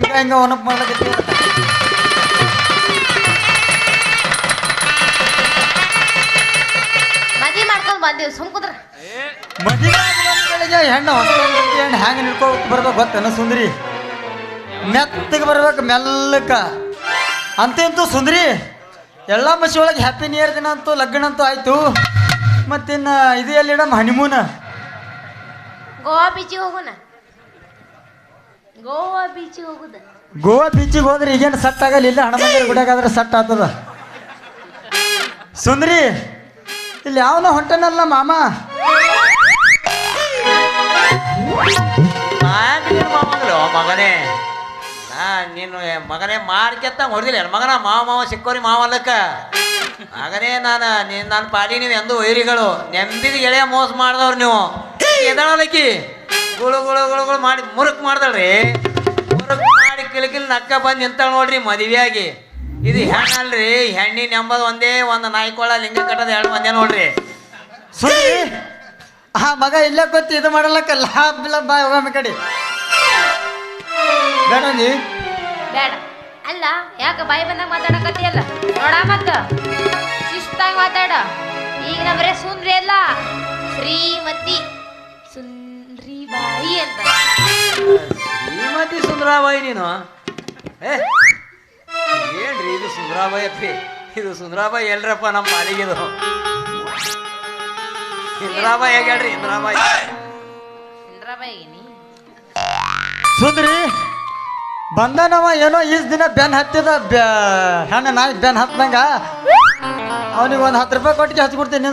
ನಿಮ್ಗೆ ಹೆಂಗ ಒನಪ್ ಮಾಡ್ಲಕತ್ತಿ? ಮದಿ ಮಾಡ್ಕೊಂಡ್ ಬಂದೀವಿ ಸುಮ್ ಕುದ್ರ. ಮದುವೆ ಆದ್ಮೇಲೆ ಹೆಣ್ಣು ಹೊಸ ಹೆಣ್ಣು ಹ್ಯಾಂಗೆ ನಿಡ್ಕೋಬೇಕು ಬರ್ಬೇಕು ಗೊತ್ತೇನ ಸುಂದರಿ? ಮೆತ್ತಗೆ ಬರ್ಬೇಕು ಮೆಲ್ಲಕ್ಕ. ಅಂತೇಂತೂ ಸುಂದರಿ? ಎಲ್ಲ ಮಸಿ ಒಳಗೆ ಹ್ಯಾಪಿ ನಿಯರ್ ಇಯರ್ ದಿನ ಅಂತೂ ಲಗ್ನ ಅಂತೂ ಆಯ್ತು. ಮತ್ತಿನ್ನು ಇದು ಎಲ್ಲಿಡಮ್ಮ ಹನಿಮೂನ ಗೋವಾ ಬೀಚಿಗೆ ಹೋಗೋಣ ಗೋವಾ ಬೀಚಿಗೆ ಹೋಗುದ. ಗೋವಾ ಬೀಚಿಗೆ ಹೋದ್ರೆ ಈಗೇನು ಸಟ್ ಆಗಲ್ಲ? ಇಲ್ಲ ಹಣಮಂದಿರ ಗುಡಿಯಾಗಾದ್ರೆ ಸಟ್ ಆಗ್ತದ. ಸುಂದ್ರಿ ಇಲ್ಲಿ ಯಾವನ ಹೊಂಟನಲ್ಲ ಮಾಮ? ಮಗನೇ ನಾ ನೀನು ಮಗನೇ ಮಾರ್ಕೆತ್ತ ಹೊಡೆದಿಲ್ಲ. ಮಗನ? ಮಾವ ಮಾವ ಸಿಕ್ಕೋರಿ ಮಾವಲ್ಲಕ್ಕ ಮಗನೇ ನಾನು ನೀನು ನನ್ನ ಪಾಡಿ ನೀವು ಎಂದು ವೈರಿಗಳು. ನೆಂಬಿದ ಗೆಳೆಯ ಮೋಸ ಮಾಡಿದವ್ರು ನೀವು. ಎದಳಲಕ್ಕಿ ಗುಳು ಗುಳು ಗುಳು ಗುಳು ಮಾಡಿ ಮುರುಕ್ ಮಾಡ್ದಳ್ರಿ. ಮುರುಕ್ ಮಾಡಿ ಕಿಲಕಿಲ್ ನಕ್ಕ ಬಂದು ನಿಂತಾಳ ನೋಡ್ರಿ ಮದುವೆಯಾಗಿ. ಇದು ಹೆಣ್ಣಲ್ರಿ ಹೆಣ್ಣಿನ ಎಂಬದು ಒಂದೇ ಒಂದು ನಾಯ್ಕೊಳ ಲಿಂಗ ಕಟ್ಟದ ಎರಡು ಮಂದಿ ನೋಡ್ರಿ. ಸುಂದರಿ ಆ ಮಗ ಇಲ್ಲೇ ಗೊತ್ತಿ ಇದು ಮಾಡಲಕ್ಕ ಲಾಭ ಇಲ್ಲ ಬಾ ಕಡೆ. ಬೇಡ ನೀ. ಬೇಡ. ಅಲ್ಲ ಯಾಕೆ ಬಾಯಿ ಬಂದಾಗ ಮಾತಾಡಕತ್ತಿಯಲ್ಲ? ನೋಡ ಮತ್ತ. ಶಿಸ್ತಾಗಿ ಮಾತಾಡ. ಈಗ ನಮ್ರೆ ಬರೇ ಸುಂದ್ರಿ ಅಲ್ಲ. ಶ್ರೀಮತಿ ಶ್ರೀಮತಿ ಸುಂದರಾಬಾಯಿ ನೀನು? ಏ ಏನ್ರಿ ಇದು ಸುಂದರಾಬಾಯಿ ಅಪ್ಪಿ? ಇದು ಸುಂದರಾಬಾಯಿ ಎಲ್ರಪ್ಪ ನಮ್ಮ ಪಾಲಿಗಿದು ಇಂದ್ರಾಬಾಯಿ ಹೇಗೆ ಹೇಳ್ರಿ ಇಂದ್ರಾಬಾಯಿ? ಸುಂದ್ರಬಾಯಿ ನೀ ಸುಂದ್ರಿ ಬಂದನವ ಏನೋ ಈಸ್ ದಿನ ಬೆನ್ ಹತ್ತಿದ ಹೆಣ್ಣ ಹೆಣ್ಣು ನಾಯಿ ಬೆನ್ ಹತ್ತಂಗ ಅವನಿಗೆ ಒಂದು ಹತ್ತು ರೂಪಾಯಿ ಕೊಟ್ಟಿಗೆ ಹಚ್ಬಿಡ್ತೀನಿ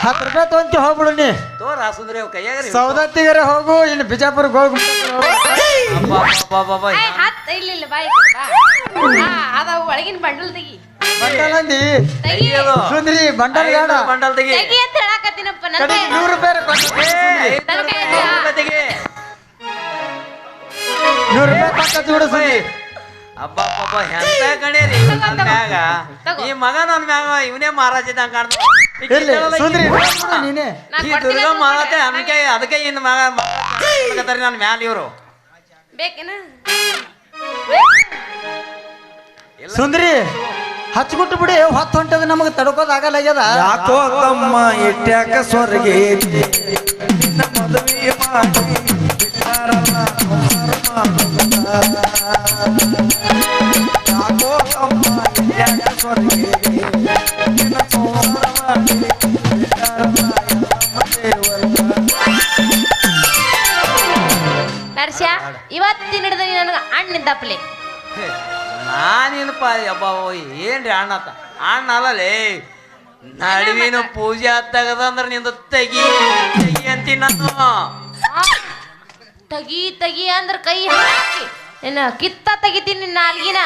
ಹತ್ತು ರೂಪಾಯಿ ತೊಗೊಂತಿ ಹೋಗ್ಬಿಡು ನೀ. ತೋರ ಸುಂದರಿ ಅವ್ ಕೈಯಾಗ ಸೌದತ್ತಿಗರೆ ಹೋಗು ಇನ್ನು ಬಿಜಾಪುರಕ್ಕೆ ಹೋಗು ಏ, ಹತ್ ಇಲ್ಲ ಇಲ್ಲ ಬಾಯಿ ಬಾ. ಹಾ ಅದ ಒಳಗಿನ ಬಂಡಲ್ ತೆಗಿ. ಬಂಡಲಂದಿ ತೆಗಿ. ಸುಂದ್ರಿ ಬಂಡಲ್ ಬೇಡ. ಬಂಡಲ್ ತೆಗಿ. ತೆಗಿ ಅಂತ ಹೇಳಕತ್ತೀನಪ್ಪ ನನ್ನ ಕಡೆ ನೂರು ರೂಪಾಯಿ ಕೊಡು ಏ, ನೂರು ರೂಪಾಯಿ ತೆಗಿ. ನೂರು ರೂಪಾಯಿ ಪಕ್ಕ ಬಿಡು ಸುಂದ್ರಿ. ಅಬ್ಬ ಅಬ್ಬ ಎಂತ ಕಣೆ ರೀ ತಗೋ, ನನ್ನ ತಗೋ. ಮ್ಯಾಗ. ತಗೋ. ಈ ಮಗ ನನ್ನ ಮ್ಯಾಗ ಇವನೇ ಮಹಾರಾಜ ಇದ್ದಂಗ ಕಾಣ್ತಾನ. ಎಲ್ಲಿ ಸುಂದ್ರಿ. ನೀನೆ. ನಾ ಈ ಕೊಡ್ತೀನಿ ದುರ್ಗ ಅಂತ ಮಾತೆ ನೋಡ್ರಿ. ಅದಕ್ಕೆ ಅದಕ್ಕೆ ಇನ್ನು ಮಗ ನನ್ನ ಮ್ಯಾಲ ಇವರು. ಬೇಕೇನ? ಸುಂದ್ರಿ ಹಚ್ಬಿಟ್ಟು ಬಿಡಿ ಹೊತ್ತು ಹೊಂಟದ ನಮಗೆ ತಡ್ಕೋದ್ ಆಗಲ್ಲ ಆಗ್ಯದ. ಯಾಕೋ ತಮ್ಮ ಇಟ್ಯಾಕ ಸ್ವರ್ಗೆ. ನಿನ್ನ ಮದುವೆ ಮಾಡಿ ಬಿಟ್ಟಾರಲ್ಲ ಸಂಸಾರ ಮಾಡೋದನ್ನ. ಹಿಡಿದ ನನಗೆ ಹಣ್ಣಿದ್ದಪ್ಪಲೆ ನಾನೇನಪ್ಪ ಅಬ್ಬ ಏನ್ರಿ ಅಣ್ಣತ್ತ ಅಣ್ಣ ಅಲ್ಲಲೇ ನಡುವಿನ ಪೂಜೆ ತೆಗದಂದ್ರ ನಿಂದ ತೆಗಿ ತೆಗಿ ಅಂತೀನಿ ನಾನು. ತಗಿ ತಗಿ ಅಂದ್ರ ಕೈ ಹಾಕಿ. ನಿನ್ನ ಕಿತ್ತ ತೆಗಿತೀನಿ ನಾಲ್ಗಿನ.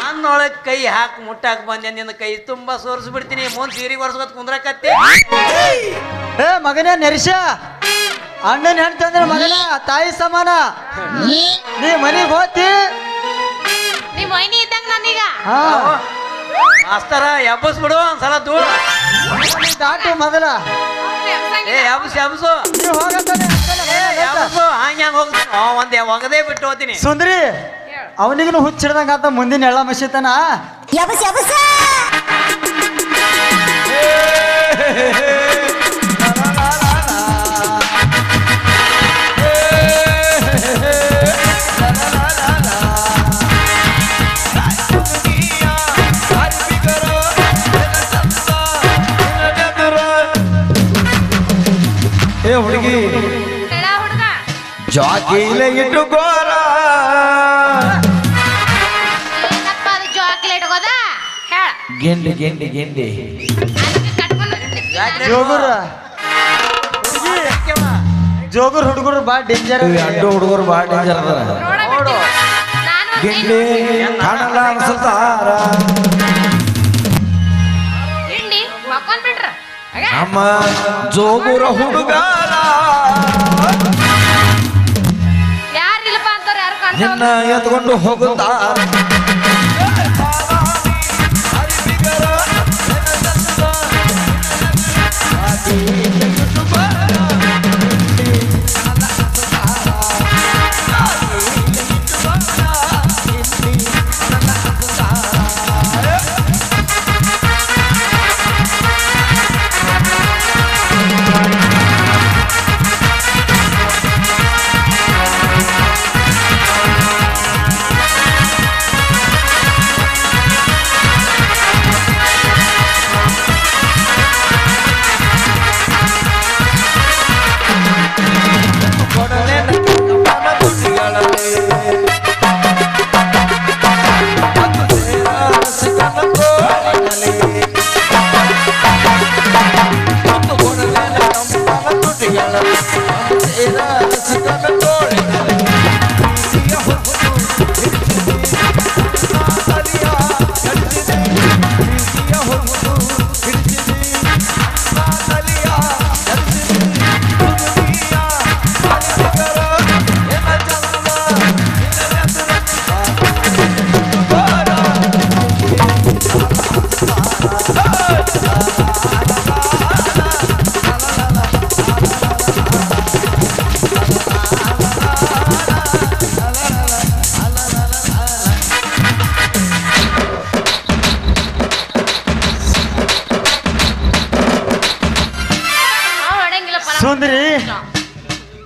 ನನ್ನೊಳಗೆ ಕೈ ಹಾಕಿ ಮುಟ್ಟಾಕ್ ಬಂದೆ ನಿನ್ನ ಕೈ ತುಂಬಾ ಸೋರಿಸ್ಬಿಡ್ತೀನಿ. ಮುಂದೆ ಸೀರೆ ಒರ್ಸ್ಕೊತ್ ಕುಂದ್ರಕತ್ತೆ. ಏ ಮಗನೇ ನೆರಿಶ ಅಣ್ಣನ ಹೆಣ್ತಂದ್ರೆ ಮಗನ ತಾಯಿ ಸಮಾನ. ನೀ ಮನೆಗೆ ಹೋತಿ ನಿಮ್ಮ ಮೈನಿ ಇದ್ದಂಗ ನಾನೀಗ ಹಾ. ಮಾಸ್ತರ ಎಬ್ಬಸ್ ಬಿಡು ಒಂದ್ಸಲ ಸಲ ನೀ ದಾಟು ಮೊದಲ. ಏ ಎಬ್ಬಸ್ ಎಬ್ಬಸು. ನೀ ಹೋಗತ್ತಾನೆ ಏ ಎಬ್ಬಸು ಹಂಗ ಹಂಗ ಹೋಗ್ತೀನಿ ಒಂದೇ ಒಗದೇ ಬಿಟ್ಟು ಹೋಗ್ತೀನಿ ಸುಂದ್ರಿ ಅವನಿಗೂ ಹುಚ್ಚಿಡ್ದಂಗ ಆತ ಮುಂದಿನ ಎಳ್ಳ ಮಸಿತನ ಏ ಹುಡುಗಿ ಹುಡುಗ. ಜಾಕಿಲ ಹೋದ ಹೇಳ. ಗೆಂಡಿ ಗೆಂಡಿ ಗೆಂಡಿ. ಜೋಗುರ. ಜೋಗುರ್ ಹುಡುಗರು ಬಾ ಡೇಂಜರ್ ಅಡ್ಡು ಹುಡುಗರು ಬಾ ಡೇಂಜರ್ ಅದಾರ. ನೋಡು. ನಾನು ಗಿಂಡಿ ಕಾಣಲ್ಲ ಅನ್ಸುತ್ತಾರ ಹಾಗೆ ನಮ್ಮ ಜೋಗುರ ಹುಡುಗ ಯಾರಿಲ್ಲಪ್ಪ ಅಂತಾರೆ ಯಾರು ನಿನ್ನ ಎತ್ಕೊಂಡು ಹೋಗುತ್ತಾರ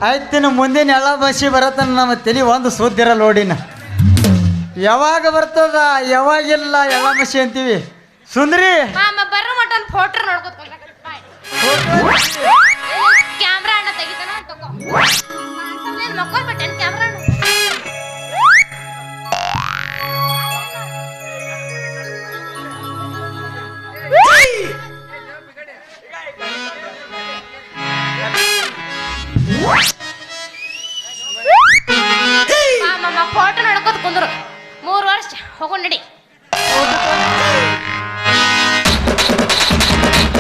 ಆಯ್ತಿನ ಮುಂದಿನ ಎಲ್ಲ ಬಸ್ಸಿ ಬರತ್ತನ ನಮ್ಮ ತಲೆ ಒಂದು ಸೂದ್ಯರ ಲೋಡಿನ ಯಾವಾಗ ಬರ್ತದ ಯಾವಾಗಿಲ್ಲ ಎಲ್ಲ ಮಸಿ ಅಂತೀವಿ. ಸುಂದ್ರಿ. ಫೋಟೋ ಮಾಮ